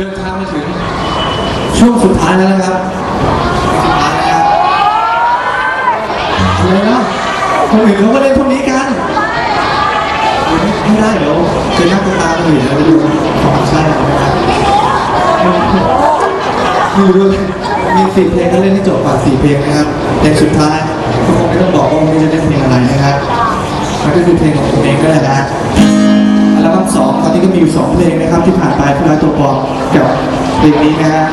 เดินทางมาถึง ช่วงสุดท้ายแล้วนะครับสุดท้ายแล้วอะไรนะคนอื่นเขาก็เล่นพวกนี้กันไม่ได้เดี๋ยวจอหน้าตาตาคนอื่นแล้วไปดูของใช่ไหมครับมีดูมีสี่เพลงก็เล่นให้จบก่อนสี่เพลงนะครับเพลงสุดท้ายก็คงไม่ต้องบอกว่าวันนี้จะเล่นเพลงอะไรนะครับมันก็คือเพลงของผมเองก็ได้นะ อัลบั้มสองตอนนี้ก็มีอยู่สองเพลงนะครับที่ผ่านไปผู้ร้ายตัวปลอมกับเพลงนี้นะฮะ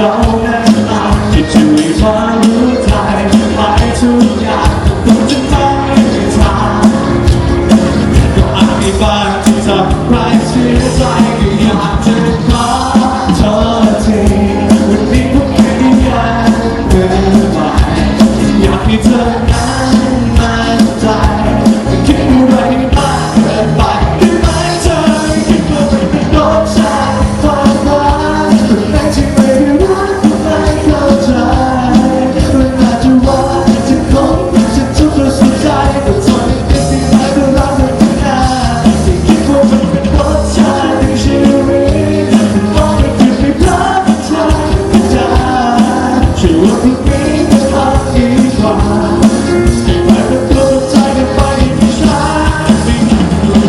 เรานั้นตามที่ช่วยควารู้ใจไปทุกอย่างต้องจะไม่ได้ทางก็อาจมีบางที่ทำร้ายเสียใจก็อยากจะขอ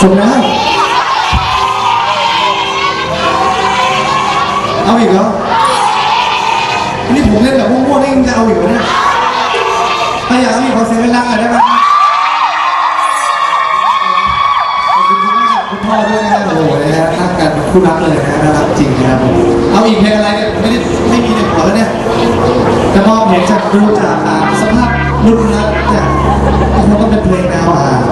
จบแล้วเอาอีกเหรออันนี้ผมเล่นแบบมั่วๆนี่ยังจะเอาอีกเหรอเนี่ยถ้าอยากเอาอีกขอเสียงเวลาหน่อยได้ไหมขอบคุณคุณแม่คุณพ่อด้วยนะครับโอ้โหนะฮะรักกันเป็นคู่รักเลยนะฮะน่ารักจริงนะครับผมเอาอีกเพลงอะไรเนี่ยผมไม่ได้ไม่มีในหัวแล้วเนี่ยแต่พอเห็นจากดูจากอ่าสภาพรุ่นแล้วเนี่ยโอ้โหก็เป็นเพลงแนวอ่า